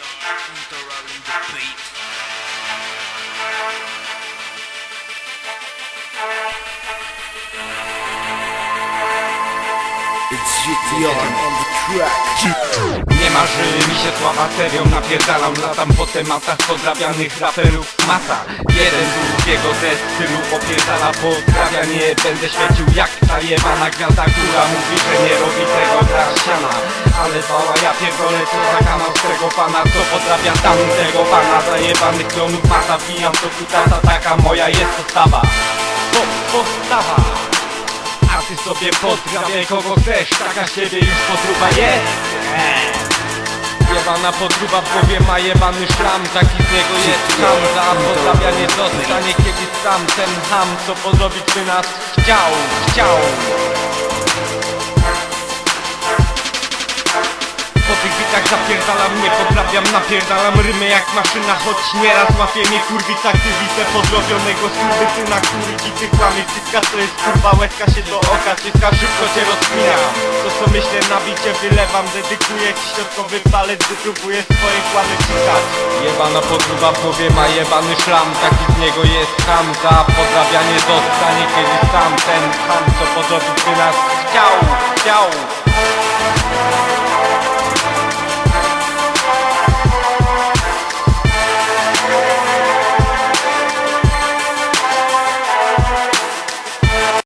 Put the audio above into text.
are interrupting the beat. It's GTR on the track. Nie marzy mi się sława serią Napierdalam latam po tematach podrabianych raperów. Masa Jeden drugiego ze stylu opierdala pozdrawia Nie będę świecił jak ta jebana gwiazda Która mówi, że nie robi tego dla ściana. Ale bała ja pierdolę co za kanał z tego pana Co podrabia tamtego pana. Zajebanych klonów masa Wbijam to kutasa taka moja jest postawa. Po, postawa ty sobie podgrabiaj kogo chcesz Taka z ciebie już podruba jest eee. Jebana podruba w głowie ma jebany szram Taki z niego jest ham Za podrabianie zostanie kiedyś sam Ten ham co podrobić by nas chciał Chciał Bitach zapierdalam, nie podrabiam, napierdalam rymy jak maszyna Choć nieraz łapie mnie kurwica, widzę podrobionego skurwysyna Który dzity kłamie, cyska to jest kurwa łezka się do oka Cyska szybko cię rozkminiam To co myślę na bicie wylewam Dedykuję ci środkowy palec, gdy próbuję swoje kłamy czytać Jebana podruba w głowie ma jebany szlam Taki z niego jest ham, za podrabianie dostanie kiedyś sam Ten ham co podrobić by nas chciał, chciał